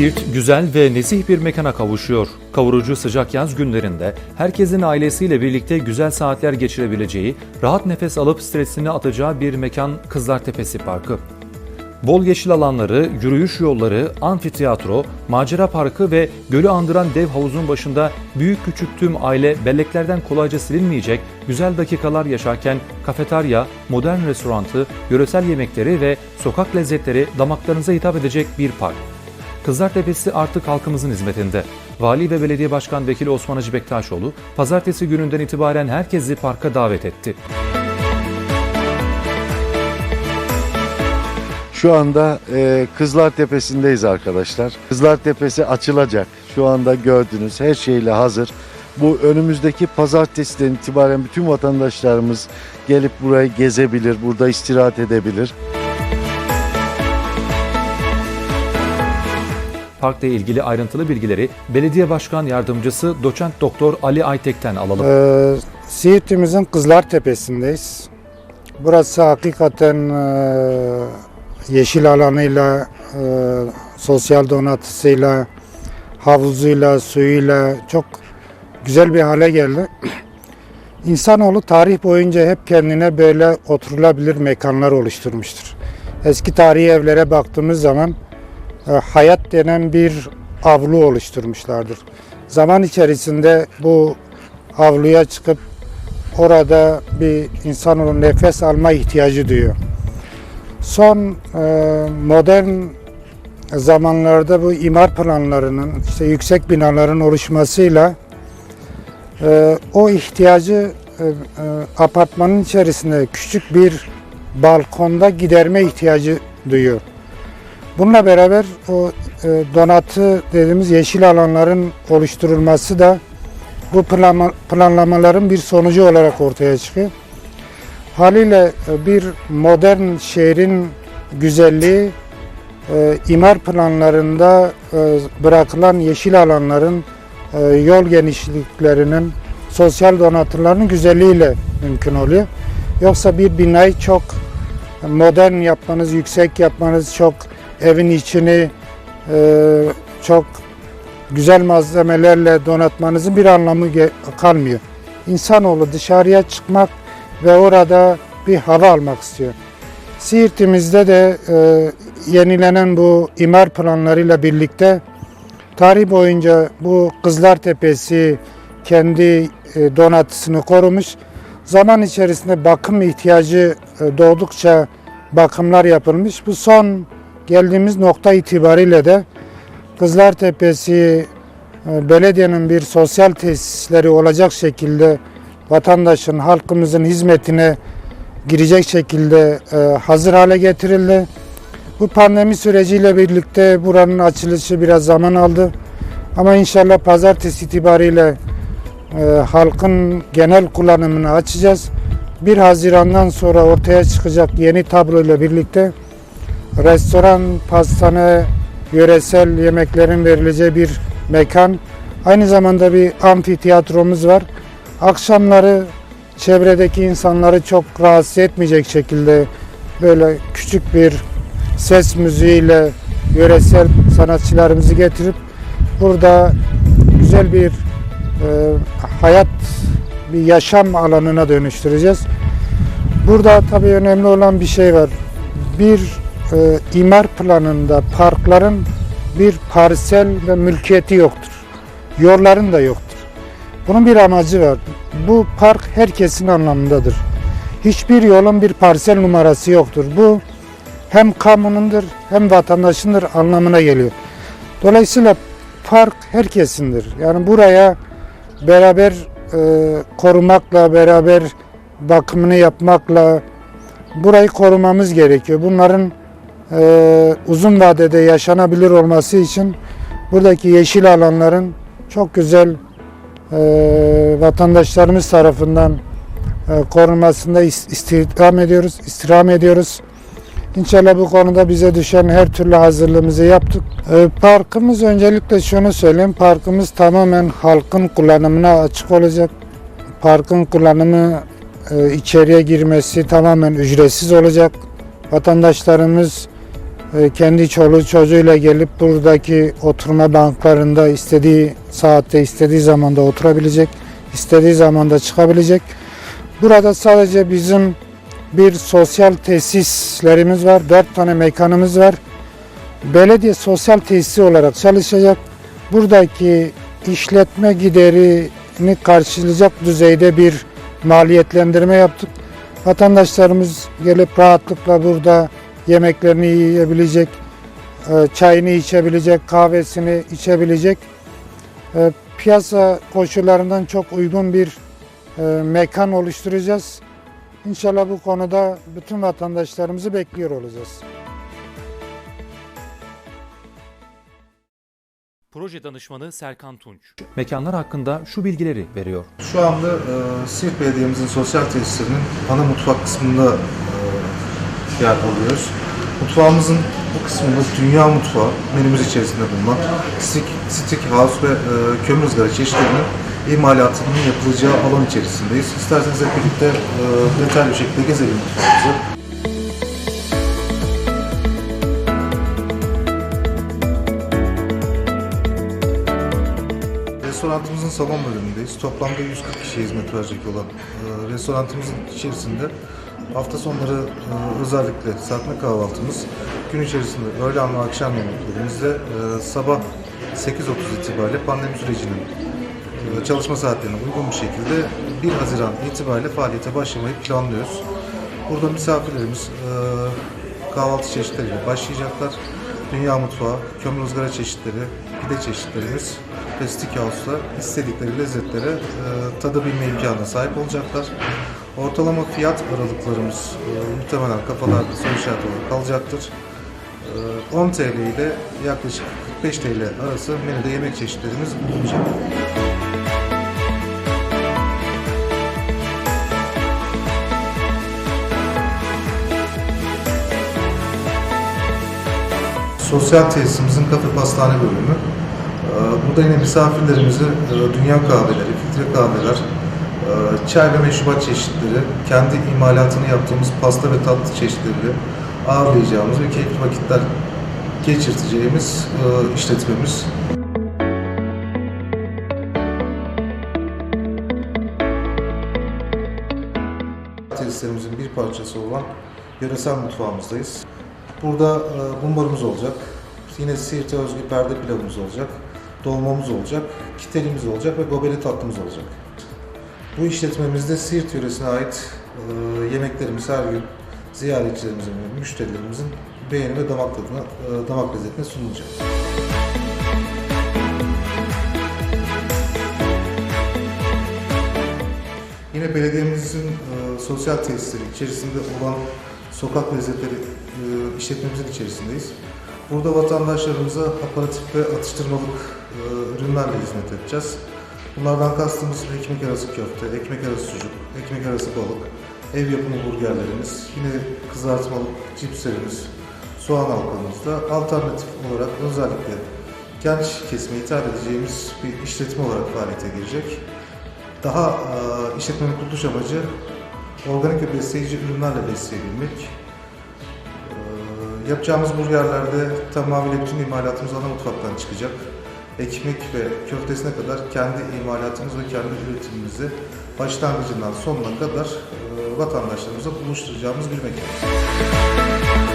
Siirt güzel ve nezih bir mekana kavuşuyor. Kavurucu sıcak yaz günlerinde herkesin ailesiyle birlikte güzel saatler geçirebileceği, rahat nefes alıp stresini atacağı bir mekan Kızlar Tepesi Parkı. Bol yeşil alanları, yürüyüş yolları, amfiteyatro, macera parkı ve gölü andıran dev havuzun başında büyük küçük tüm aile belleklerden kolayca silinmeyecek güzel dakikalar yaşarken kafeterya, modern restorantı, yöresel yemekleri ve sokak lezzetleri damaklarınıza hitap edecek bir park. Kızlar Tepesi artık halkımızın hizmetinde. Vali ve Belediye Başkan Vekili Osman Hacı Bektaşoğlu, pazartesi gününden itibaren herkesi parka davet etti. Şu anda e, Kızlar Tepesi'ndeyiz arkadaşlar. Kızlar Tepesi açılacak. Şu anda gördüğünüz her şeyle hazır. Bu önümüzdeki pazartesiden itibaren bütün vatandaşlarımız gelip burayı gezebilir, burada istirahat edebilir. Parkla ilgili ayrıntılı bilgileri Belediye Başkan Yardımcısı Doçent Doktor Ali Aytek'ten alalım. Ee, Siirt'imizin Kızlar Tepesi'ndeyiz. Burası hakikaten e, yeşil alanıyla, e, sosyal donatısıyla, havuzuyla, suyuyla çok güzel bir hale geldi. İnsanoğlu tarih boyunca hep kendine böyle oturulabilir mekanlar oluşturmuştur. Eski tarihi evlere baktığımız zaman hayat denen bir avlu oluşturmuşlardır. Zaman içerisinde bu avluya çıkıp orada bir insanoğlu nefes alma ihtiyacı duyuyor. Son e, modern zamanlarda bu imar planlarının işte yüksek binaların oluşmasıyla e, o ihtiyacı e, e, apartmanın içerisinde küçük bir balkonda giderme ihtiyacı duyuyor. Bununla beraber o e, donatı dediğimiz yeşil alanların oluşturulması da bu planlama, planlamaların bir sonucu olarak ortaya çıkıyor. Haliyle e, bir modern şehrin güzelliği e, imar planlarında bırakılan yeşil alanların, yol genişliklerinin, sosyal donatıların güzelliğiyle mümkün oluyor. Yoksa bir binayı çok modern yapmanız, yüksek yapmanız, çok evin içini e, çok güzel malzemelerle donatmanızın bir anlamı kalmıyor. İnsanoğlu dışarıya çıkmak ve orada bir hava almak istiyor. Siirt'imizde de e, yenilenen bu imar planlarıyla birlikte tarih boyunca bu Kızlar Tepesi kendi e, donatısını korumuş. Zaman içerisinde bakım ihtiyacı e, doğdukça bakımlar yapılmış. Bu son geldiğimiz nokta itibariyle de Kızlar Tepesi e, belediyenin bir sosyal tesisleri olacak şekilde vatandaşın, halkımızın hizmetine girecek şekilde e, hazır hale getirildi. Bu pandemi süreciyle birlikte buranın açılışı biraz zaman aldı. Ama inşallah pazartesi itibariyle e, halkın genel kullanımını açacağız. 1 Haziran'dan sonra ortaya çıkacak yeni tabloyla birlikte restoran, pastane, yöresel yemeklerin verileceği bir mekan. Aynı zamanda bir amfiteyatromuz var. Akşamları çevredeki insanları çok rahatsız etmeyecek şekilde böyle küçük bir ses müziğiyle yöresel sanatçılarımızı getirip burada güzel bir e, hayat, bir yaşam alanına dönüştüreceğiz. Burada tabii önemli olan bir şey var. Bir e, imar planında parkların bir parsel ve mülkiyeti yoktur. Yolların da yoktur. Bunun bir amacı var. Bu park herkesin anlamındadır. Hiçbir yolun bir parsel numarası yoktur. Bu hem kamunundur hem vatandaşındır anlamına geliyor. Dolayısıyla park herkesindir. Yani buraya beraber e, korumakla, beraber bakımını yapmakla burayı korumamız gerekiyor. Bunların e, uzun vadede yaşanabilir olması için buradaki yeşil alanların çok güzel e, vatandaşlarımız tarafından e, korunmasında is- istirham ediyoruz, istirham ediyoruz. İnşallah bu konuda bize düşen her türlü hazırlığımızı yaptık. E, parkımız öncelikle şunu söyleyeyim, parkımız tamamen halkın kullanımına açık olacak. Parkın kullanımı e, içeriye girmesi tamamen ücretsiz olacak. Vatandaşlarımız kendi çoluğu çocuğuyla gelip buradaki oturma banklarında istediği saatte istediği zamanda oturabilecek, istediği zamanda çıkabilecek. Burada sadece bizim bir sosyal tesislerimiz var, dört tane mekanımız var. Belediye sosyal tesisi olarak çalışacak. Buradaki işletme giderini karşılayacak düzeyde bir maliyetlendirme yaptık. Vatandaşlarımız gelip rahatlıkla burada yemeklerini yiyebilecek, e, çayını içebilecek, kahvesini içebilecek. E, Piyasa koşullarından çok uygun bir e, mekan oluşturacağız. İnşallah bu konuda bütün vatandaşlarımızı bekliyor olacağız. Proje danışmanı Serkan Tunç. Mekanlar hakkında şu bilgileri veriyor. Şu anda e, Siirt Belediye'mizin sosyal tesislerinin ana mutfak kısmında yer alıyoruz. Mutfağımızın bu kısmında dünya mutfağı menümüz içerisinde bulunan stick, stick house ve e, kömür ızgara çeşitlerinin imalatının yapılacağı alan içerisindeyiz. İsterseniz hep birlikte e, detaylı bir şekilde gezelim mutfağımızı. Restoranımızın salon bölümündeyiz. Toplamda 140 kişiye hizmet verecek olan e, restoranımızın içerisinde hafta sonları e, özellikle serpme kahvaltımız, gün içerisinde öğlen ve akşam yemeklerimizde e, sabah 8.30 itibariyle pandemi sürecinin e, çalışma saatlerine uygun bir şekilde 1 Haziran itibariyle faaliyete başlamayı planlıyoruz. Burada misafirlerimiz kahvaltı çeşitleriyle başlayacaklar. Dünya mutfağı, kömür ızgara çeşitleri, pide çeşitlerimiz ve steakhouse'da istedikleri lezzetlere e, tadabilme imkanına sahip olacaklar. Ortalama fiyat aralıklarımız e, muhtemelen kafalarda soru işareti olarak kalacaktır. E, 10 TL ile yaklaşık 45 TL arası menüde yemek çeşitlerimiz bulunacak. Sosyal tesisimizin kafe pastane bölümü. Ee, Burada yine misafirlerimizi e, dünya kahveleri, filtre kahveler, e, çay ve meşrubat çeşitleri, kendi imalatını yaptığımız pasta ve tatlı çeşitleriyle ağırlayacağımız ve keyifli vakitler geçirteceğimiz e, işletmemiz. Tesislerimizin bir parçası olan yöresel mutfağımızdayız. Burada e, bumbarımız olacak. Yine Siirt'e özgü perde pilavımız olacak. Dolmamız olacak. Kitelimiz olacak ve gobeli tatlımız olacak. Bu işletmemizde Siirt yöresine ait e, yemeklerimiz her gün ziyaretçilerimizin ve müşterilerimizin beğeni ve damak tadına, e, damak lezzetine sunulacak. Yine belediyemizin e, sosyal tesisleri içerisinde olan sokak lezzetleri e, işletmemizin içerisindeyiz. Burada vatandaşlarımıza aparatif ve atıştırmalık e, ürünlerle hizmet edeceğiz. Bunlardan kastımız ekmek arası köfte, ekmek arası sucuk, ekmek arası balık, ev yapımı burgerlerimiz, yine kızartmalık cipslerimiz, soğan halkamızda alternatif olarak özellikle genç kesime hitap edeceğimiz bir işletme olarak faaliyete girecek. Daha e, işletmenin kuruluş amacı organik ve besleyici ürünlerle besleyebilmek. E, yapacağımız burgerlerde tamamıyla bütün imalatımız ana mutfaktan çıkacak. Ekmek ve köftesine kadar kendi imalatımız ve kendi üretimimizi başlangıcından sonuna kadar vatandaşlarımıza buluşturacağımız bir mekan.